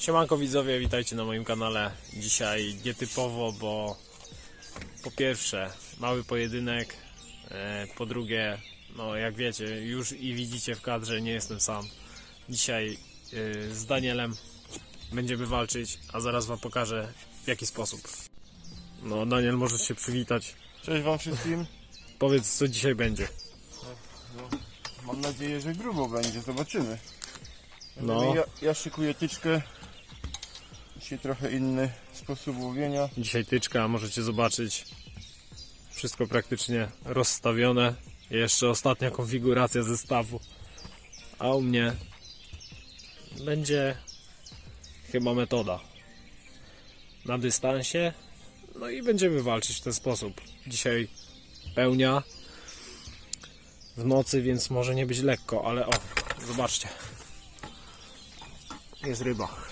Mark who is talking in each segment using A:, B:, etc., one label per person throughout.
A: Siemanko widzowie, witajcie na moim kanale. Dzisiaj nietypowo, bo po pierwsze mały pojedynek, e, po drugie, no jak wiecie, już i widzicie w kadrze, nie jestem sam. Dzisiaj e, z Danielem będziemy walczyć, a zaraz wam pokażę w jaki sposób. No Daniel, możesz się przywitać.
B: Cześć wam wszystkim.
A: Powiedz co dzisiaj będzie.
B: Mam nadzieję, że grubo będzie, zobaczymy.
A: No.
B: Ja, ja szykuję tyczkę. Dzisiaj trochę inny sposób łowienia.
A: Dzisiaj tyczka, możecie zobaczyć. Wszystko praktycznie rozstawione. Jeszcze ostatnia konfiguracja zestawu. A u mnie będzie chyba metoda. Na dystansie. No i będziemy walczyć w ten sposób. Dzisiaj pełnia w nocy, więc może nie być lekko, ale o, zobaczcie. Jest ryba.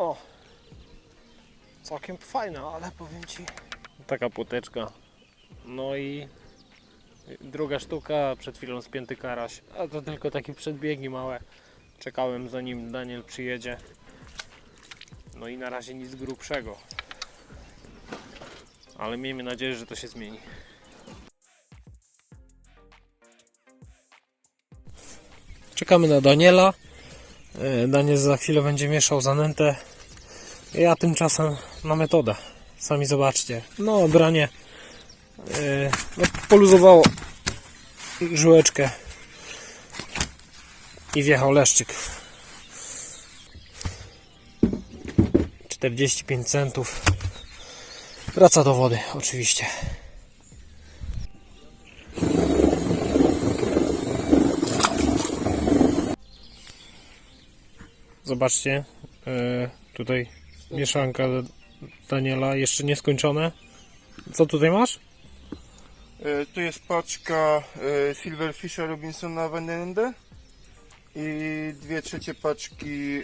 A: O! Całkiem fajna, ale powiem Ci. Taka płoteczka. No i druga sztuka, przed chwilą spięty karaś. A to tylko takie przedbiegi małe. Czekałem zanim Daniel przyjedzie. No i na razie nic grubszego. Ale miejmy nadzieję, że to się zmieni. Czekamy na Daniela. E, Daniel za chwilę będzie mieszał zanętę. Ja tymczasem na metodę. Sami zobaczcie. No, branie e, no, poluzowało żyłeczkę i wjechał leszczyk. 45 centów. Wraca do wody, oczywiście. Zobaczcie, e, tutaj mieszanka Daniela, jeszcze nieskończone. Co tutaj masz?
B: E, tu jest paczka e, Silverfisha Robinsona Venende i dwie trzecie paczki e,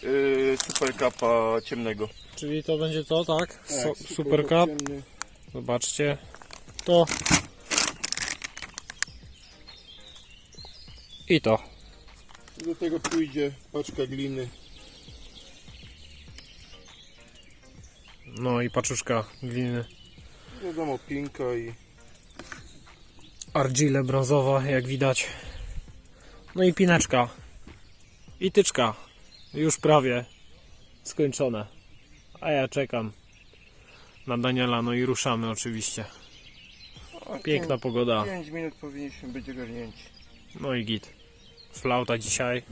B: Super Cupa ciemnego.
A: Czyli to będzie to, tak? So,
B: Tak,
A: super Cup.
B: ciemny.
A: Zobaczcie. To. I to.
B: Do tego pójdzie paczka gliny.
A: No i paczuszka gliny.
B: Wiadomo, pinka i
A: Argile brązowa, jak widać. No i pineczka. I tyczka. Już prawie skończone. A ja czekam na Daniela, no i ruszamy oczywiście. Piękna pogoda.
B: 5 minut powinniśmy być ogarnięci.
A: No i git. Flauta dzisiaj.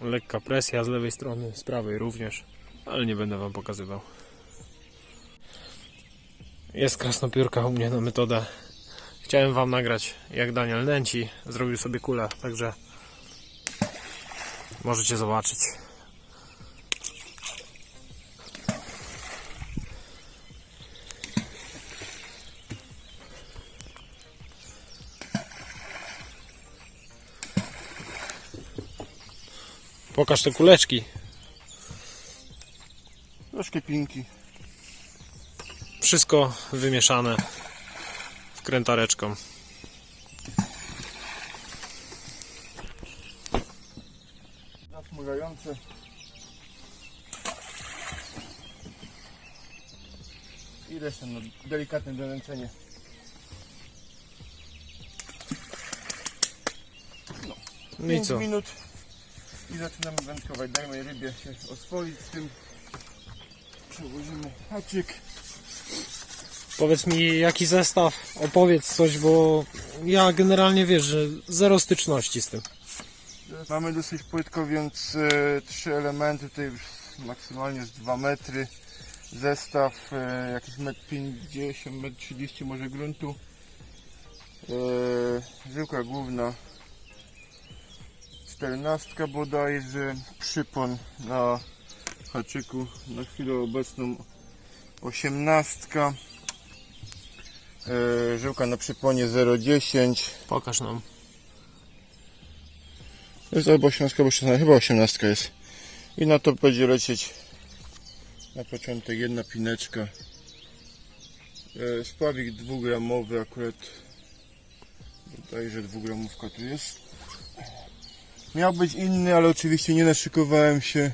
A: Lekka presja z lewej strony, z prawej również, ale nie będę wam pokazywał. Jest krasnopiórka u mnie na metodę. Chciałem wam nagrać jak Daniel nęci, zrobił sobie kulę, także możecie zobaczyć. Pokaż te kuleczki.
B: Troszkę pinki.
A: Wszystko wymieszane wkrętareczką.
B: Zasmużające. I resztę, no, delikatne donęcenie.
A: No i
B: 5
A: co?
B: minut i zaczynamy wędkować. Dajmy rybie się oswoić z tym. Przełożymy haczyk.
A: Powiedz mi jaki zestaw, opowiedz coś, bo ja generalnie wiesz, że zero styczności z tym.
B: Mamy dosyć płytko, więc e, trzy elementy, tutaj maksymalnie z 2 metry. Zestaw e, jakiś 1,50 m, 1,30 m może gruntu. E, żyłka główna 14 bodajże. Przypon na haczyku na chwilę obecną 18. E, żyłka na przyponie 0,10
A: Pokaż nam.
B: To jest albo 18, albo 16, chyba 18 jest. I na to będzie lecieć Na początek jedna pineczka. E, Spławik dwugramowy akurat. Tutaj, że dwugramówka tu jest. Miał być inny, ale oczywiście nie naszykowałem się.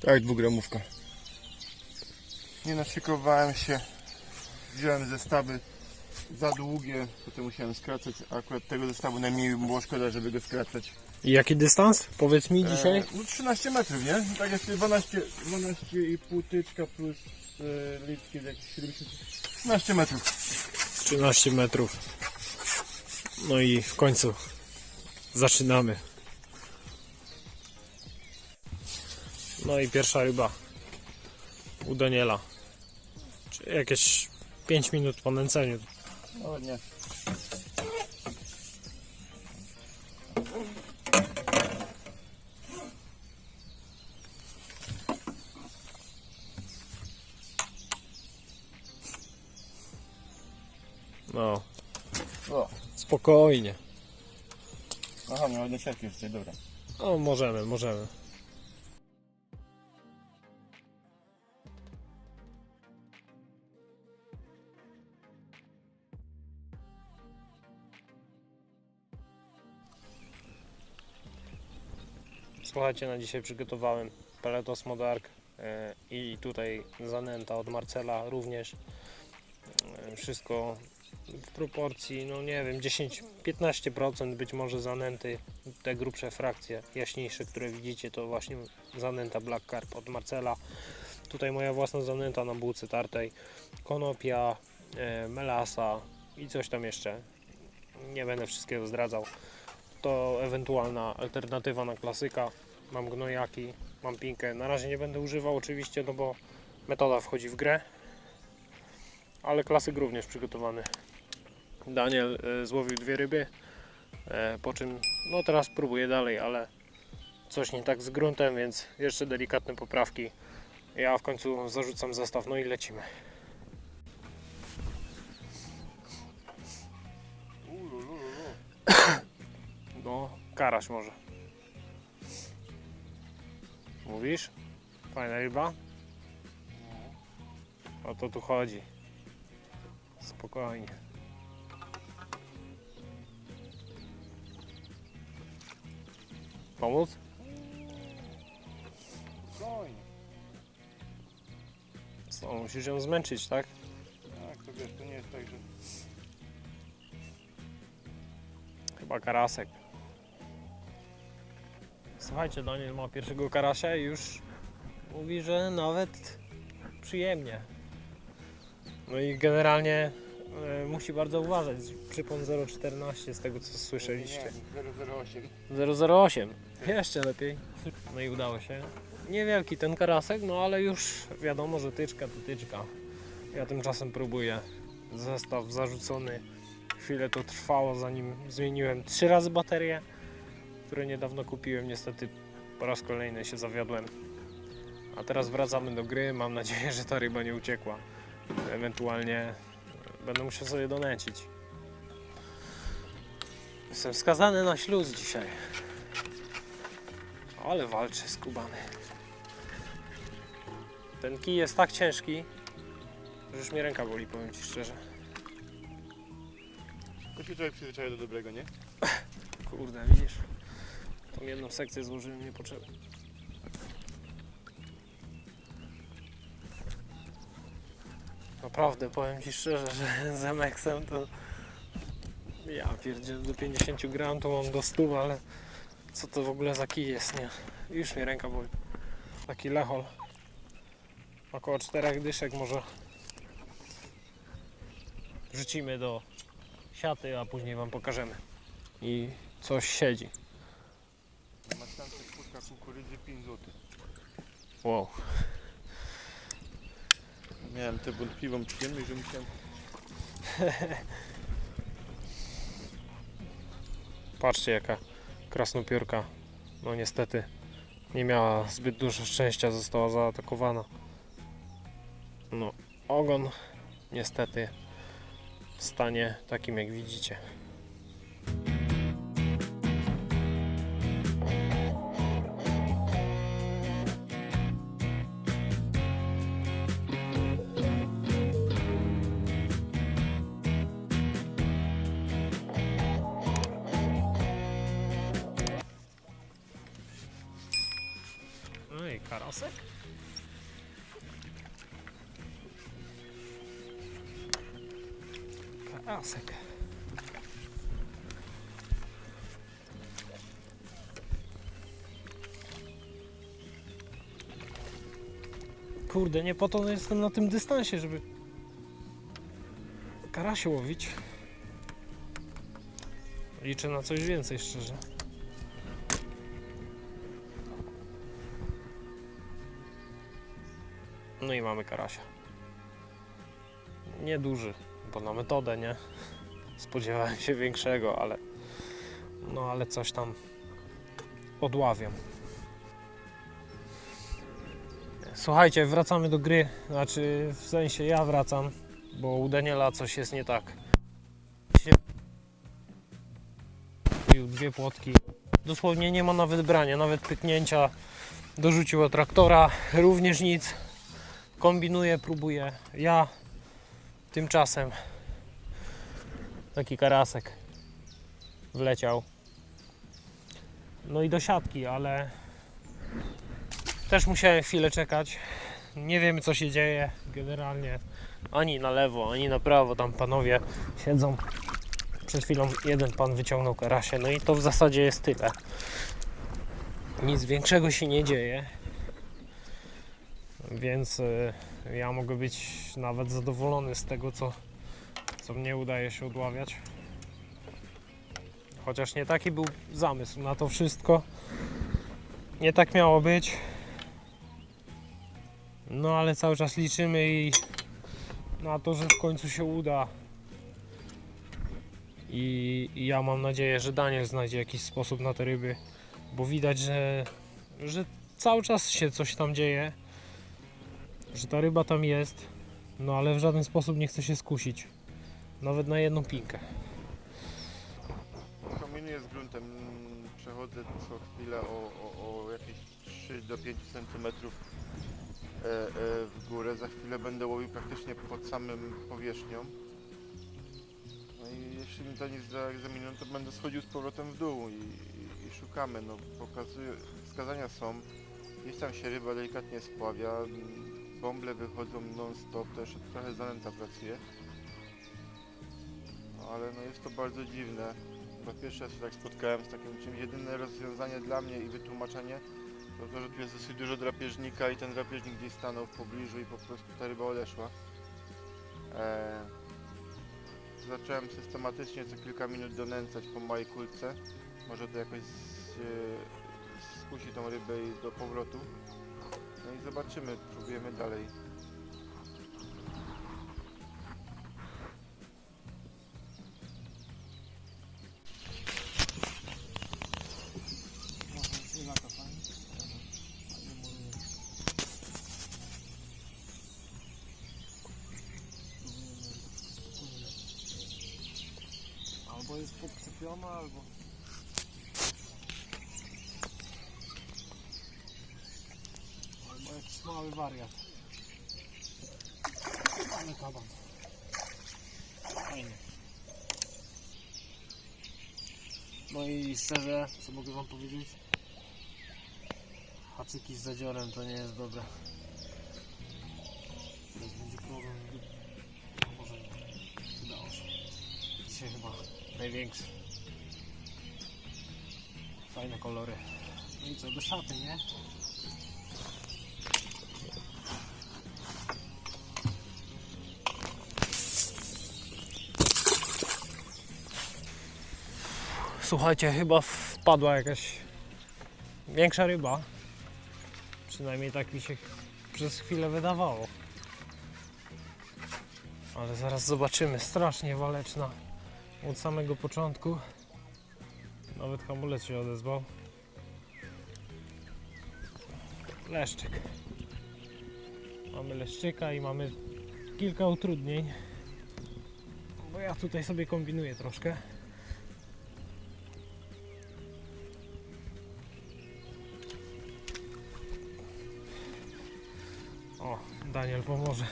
B: Tak, dwugramówka. Nie naszykowałem się. Wziąłem zestawy za długie, potem musiałem skracać. Akurat tego zestawu najmniej by było szkoda, żeby go skracać.
A: I jaki dystans? Powiedz mi dzisiaj.
B: E, no 13 metrów, nie? Tak jest 12, 12,5 tyczka plus e, litki jakieś 70. 13 metrów.
A: 13 metrów. No i w końcu zaczynamy. No i pierwsza ryba u Daniela. Czyli jakieś 5 minut po nęceniu.
B: No nie.
A: No,
B: O,
A: spokojnie.
B: aha, miał jedną siatkę jeszcze, dobra.
A: No, możemy, możemy. Słuchajcie, na dzisiaj przygotowałem peletos Modark e, i tutaj zanęta od Marcela również. E, Wszystko w proporcji, no nie wiem, 10-15% być może zanęty te grubsze frakcje, jaśniejsze, które widzicie, to właśnie zanęta Black Carp od Marcela. Tutaj moja własna zanęta na bułce tartej, konopia, e, melasa i coś tam jeszcze. Nie będę wszystkiego zdradzał. To ewentualna alternatywa na klasyka. Mam gnojaki, mam pinkę. Na razie nie będę używał oczywiście, no bo metoda wchodzi w grę. Ale klasyk również przygotowany. Daniel e, złowił dwie ryby. E, po czym, no teraz próbuję dalej, ale coś nie tak z gruntem, więc jeszcze delikatne poprawki. Ja w końcu zarzucam zestaw, no i lecimy. No, karaś może. Mówisz? Fajna ryba? O to tu chodzi. Spokojnie. Pomóc?
B: Spokojnie.
A: Co, musisz ją zmęczyć, tak?
B: Tak, to wiesz, to nie jest tak, że...
A: Chyba karasek. Słuchajcie, Daniel ma pierwszego karasia i już mówi, że nawet przyjemnie. No i generalnie e, musi bardzo uważać. Przypon 0,14 z tego co słyszeliście.
B: Nie, 008.
A: 008. Jeszcze lepiej. No i udało się. Niewielki ten karasek, no ale już wiadomo, że tyczka to tyczka. Ja tymczasem próbuję. Zestaw zarzucony. Chwilę to trwało zanim zmieniłem trzy razy baterię, które niedawno kupiłem. Niestety po raz kolejny się zawiodłem. A teraz wracamy do gry. Mam nadzieję, że ta ryba nie uciekła. Ewentualnie będę musiał sobie donęcić. Jestem skazany na śluz dzisiaj. Ale walczy skubany. Ten kij jest tak ciężki, że już mnie ręka boli, powiem Ci szczerze.
B: To się człowiek przyzwyczaja do dobrego, nie?
A: Kurde, widzisz? Tą jedną sekcję złożyłem niepotrzebnie. Naprawdę, powiem Ci szczerze, że z MX-em to... Ja pierdzielę, do 50 gram to mam do 100, ale co to w ogóle za kij jest, nie? Już mnie ręka boli. Taki lechol. Około 4 dyszek może wrzucimy do siaty, a później Wam pokażemy. I coś siedzi.
B: Kukurydzy 5 zł.
A: Wow.
B: Miałem tę wątpliwą przyjemność, że musiałem...
A: Patrzcie jaka krasnopiórka. No niestety nie miała zbyt dużo szczęścia, została zaatakowana. No, ogon niestety w stanie takim jak widzicie. Karasek? Karasek. Kurde, nie po to jestem na tym dystansie, żeby karasiu łowić. Liczę na coś więcej, szczerze. No i mamy karasia. Nieduży, bo na metodę, nie? Spodziewałem się większego, ale no ale coś tam odławiam. Słuchajcie, wracamy do gry. Znaczy, w sensie ja wracam, bo u Daniela coś jest nie tak. Dwie płotki. Dosłownie nie ma nawet brania, nawet pyknięcia. Dorzucił od traktora, również nic. Kombinuje, próbuje. Ja tymczasem taki karasek wleciał. No i do siatki, ale też musiałem chwilę czekać. Nie wiemy co się dzieje generalnie. Ani na lewo, ani na prawo. Tam panowie siedzą. Przed chwilą jeden pan wyciągnął karasie. No i to w zasadzie jest tyle. Nic większego się nie dzieje. Więc y, ja mogę być nawet zadowolony z tego, co, co mnie udaje się odławiać. Chociaż nie taki był zamysł na to wszystko. Nie tak miało być. No ale cały czas liczymy i na to, że w końcu się uda. I, I ja mam nadzieję, że Daniel znajdzie jakiś sposób na te ryby, bo widać, że, że cały czas się coś tam dzieje, że ta ryba tam jest, no ale w żaden sposób nie chce się skusić. Nawet na jedną pinkę.
B: Kombinuję z gruntem. Przechodzę co chwilę o, o, o jakieś 3 do 5 cm e, e, w górę. Za chwilę będę łowił praktycznie pod samym powierzchnią. No i jeśli mi to nie zaegzaminują, to będę schodził z powrotem w dół i, i, i szukamy. No, pokazuję, wskazania są. Gdzieś tam się ryba delikatnie spławia. Bąble wychodzą non-stop, to jeszcze trochę zanęta pracuje. No, ale no jest to bardzo dziwne. Chyba pierwszy raz się tak spotkałem z takim czymś. Jedyne rozwiązanie dla mnie i wytłumaczenie to to, że tu jest dosyć dużo drapieżnika i ten drapieżnik gdzieś stanął w pobliżu i po prostu ta ryba odeszła. Eee, zacząłem systematycznie co kilka minut donęcać po małej kulce. Może to jakoś z, e, skusi tą rybę do powrotu. No i zobaczymy, próbujemy dalej.
A: Albo jest podczepiona. Albo jakiś mały wariat. Ale kaban. Fajnie. No i szczerze, co mogę wam powiedzieć? Haczyki z zadziorem to nie jest dobre. Teraz będzie problem. No może. Udało się. Dzisiaj chyba największy. Fajne kolory. No i co, do szaty, nie? Słuchajcie, chyba wpadła jakaś większa ryba. Przynajmniej tak mi się przez chwilę wydawało. Ale zaraz zobaczymy. Strasznie waleczna od samego początku. Nawet hamulec się odezwał. Leszczyk. Mamy leszczyka i mamy kilka utrudnień. Bo ja tutaj sobie kombinuję troszkę. Daniel pomoże.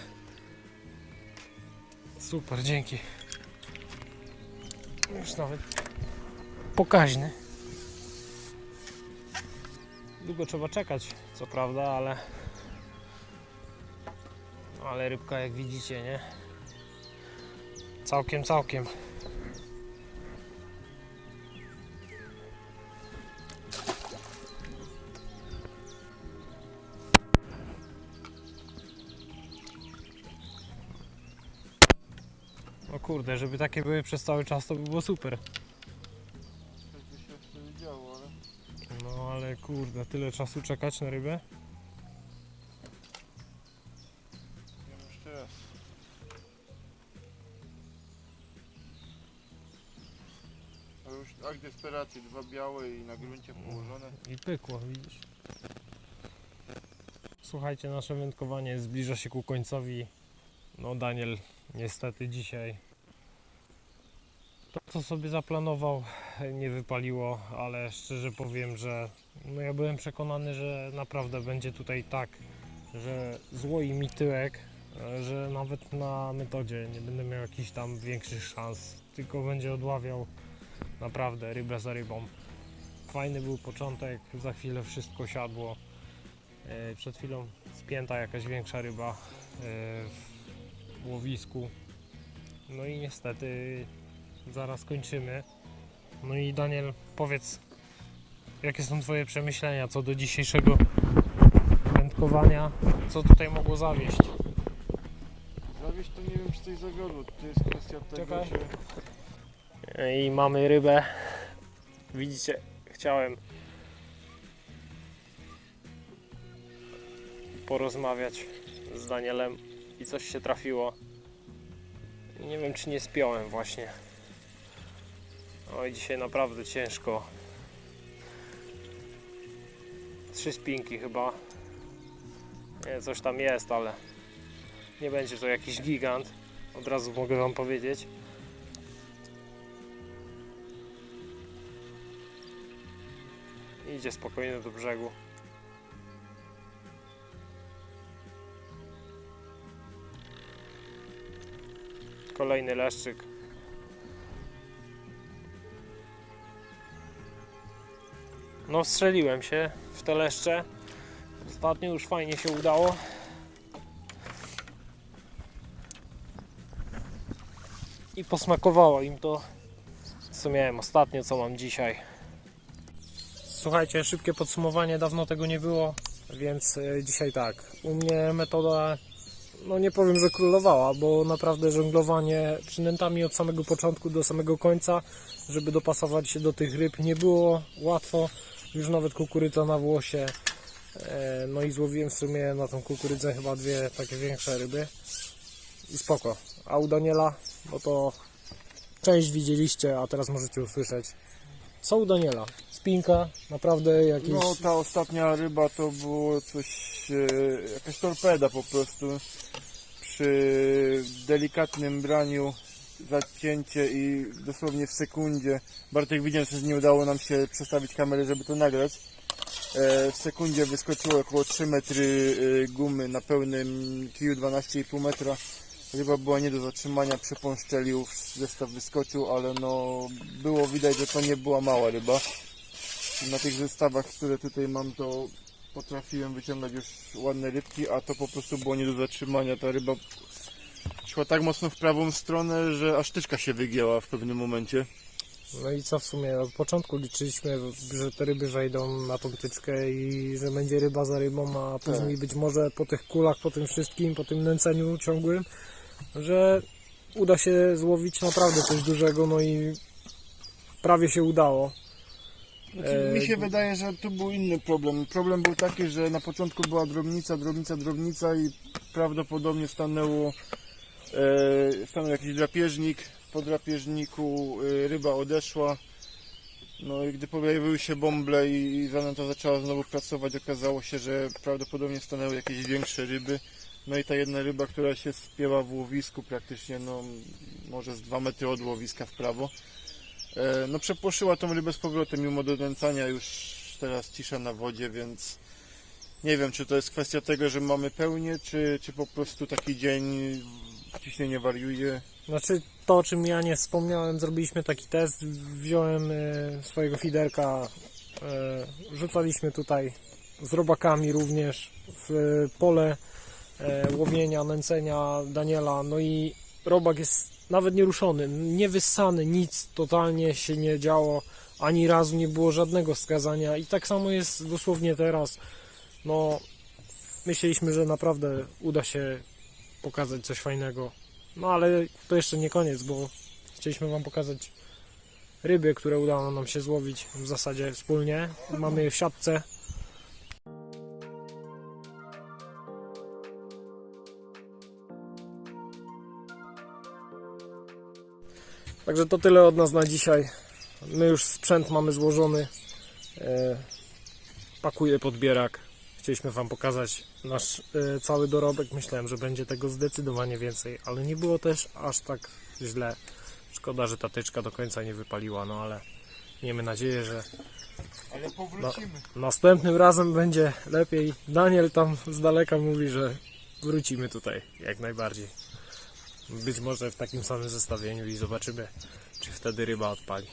A: Super, dzięki. Już nawet pokaźny. Długo trzeba czekać, co prawda, ale ale rybka jak widzicie, nie? Całkiem, całkiem. Kurde, żeby takie były przez cały czas, to by było super.
B: Coś by się wtedy działo, ale...
A: No ale kurde, tyle czasu czekać na rybę?
B: Wiem jeszcze raz. A już akt desperacji, dwa białe i na gruncie położone.
A: I pykło, widzisz. Słuchajcie, nasze wędkowanie zbliża się ku końcowi. No Daniel niestety dzisiaj co sobie zaplanował nie wypaliło, ale szczerze powiem, że no ja byłem przekonany, że naprawdę będzie tutaj tak, że złoi mi tyłek, że nawet na metodzie nie będę miał jakichś tam większych szans, tylko będzie odławiał naprawdę rybę za rybą. Fajny był początek, za chwilę wszystko siadło. E, Przed chwilą spięta jakaś większa ryba e, w łowisku. No i niestety zaraz kończymy. No i Daniel, powiedz, jakie są Twoje przemyślenia co do dzisiejszego wędkowania? Co tutaj mogło zawieść?
B: Zawieść to nie wiem czy coś zawiodło, to jest kwestia tego,
A: Czekaj.
B: że...
A: I mamy rybę. Widzicie, chciałem porozmawiać z Danielem i coś się trafiło. Nie wiem, czy nie spiąłem właśnie. Oj, dzisiaj naprawdę ciężko. Trzy spinki chyba. Nie, coś tam jest, ale nie będzie to jakiś gigant. Od razu mogę Wam powiedzieć. Idzie spokojnie do brzegu. Kolejny leszczyk. No strzeliłem się w te leszcze. Ostatnio już fajnie się udało. I posmakowało im to, co miałem ostatnio, co mam dzisiaj. Słuchajcie, szybkie podsumowanie, dawno tego nie było, więc e, dzisiaj tak. U mnie metoda, no nie powiem, że królowała, bo naprawdę żonglowanie przynętami od samego początku do samego końca, żeby dopasować się do tych ryb, nie było łatwo. Już nawet kukurydza na włosie. E, No i złowiłem w sumie na tą kukurydzę chyba dwie takie większe ryby. I spoko. A u Daniela, no to część widzieliście, a teraz możecie usłyszeć. Co u Daniela? Spinka, naprawdę jakieś...
B: No ta ostatnia ryba to było coś, e, jakaś torpeda po prostu. Przy delikatnym braniu zacięcie i dosłownie w sekundzie. Bartek widziałem, że nie udało nam się przestawić kamery, żeby to nagrać. E, w sekundzie wyskoczyło około 3 metry e, gumy na pełnym kiju 12,5 metra. Ryba była nie do zatrzymania, przepon szczelił, zestaw wyskoczył, ale no było widać, że to nie była mała ryba na tych zestawach, które tutaj mam, to potrafiłem wyciągać już ładne rybki, a to po prostu było nie do zatrzymania. Ta ryba szła tak mocno w prawą stronę, że aż tyczka się wygięła w pewnym momencie.
A: No i co w sumie, od początku liczyliśmy, że te ryby wejdą na tą tyczkę i że będzie ryba za rybą, a później być może po tych kulach, po tym wszystkim, po tym nęceniu ciągłym, że uda się złowić naprawdę coś dużego, no i prawie się udało.
B: Znaczy, mi się
A: E,
B: wydaje, że tu był inny problem. Problem był taki, że na początku była drobnica, drobnica, drobnica i prawdopodobnie stanęło, stanął jakiś drapieżnik. Po drapieżniku e, ryba odeszła. No i gdy pojawiły się bąble i, zanęta zaczęła znowu pracować, okazało się, że prawdopodobnie stanęły jakieś większe ryby. No i ta jedna ryba, która się spięła w łowisku praktycznie, no może z 2 metry od łowiska w prawo. E, No przepłoszyła tą rybę z powrotem mimo dodęcania, już teraz cisza na wodzie, więc nie wiem czy to jest kwestia tego, że mamy pełnię, czy, czy po prostu taki dzień ciśnienie wariuje.
A: Znaczy to, o czym ja nie wspomniałem, zrobiliśmy taki test, wziąłem e, swojego fiderka, e, rzucaliśmy tutaj z robakami również w pole e, łowienia, nęcenia Daniela. No i robak jest nawet nie ruszony, nie wyssany, nic totalnie się nie działo. Ani razu nie było żadnego wskazania i tak samo jest dosłownie teraz. No, myśleliśmy, że naprawdę uda się pokazać coś fajnego. No ale to jeszcze nie koniec, bo chcieliśmy Wam pokazać ryby, które udało nam się złowić w zasadzie wspólnie. Mamy je w siatce. Także to tyle od nas na dzisiaj. My już sprzęt mamy złożony. E, pakuję podbierak. Chcieliśmy Wam pokazać nasz e, cały dorobek. Myślałem, że będzie tego zdecydowanie więcej, ale nie było też aż tak źle. Szkoda, że ta tyczka do końca nie wypaliła, no ale miejmy nadzieję, że
B: Ale powrócimy.
A: następnym razem będzie lepiej. Daniel tam z daleka mówi, że wrócimy tutaj jak najbardziej. Być może w takim samym zestawieniu i zobaczymy, czy wtedy ryba odpali.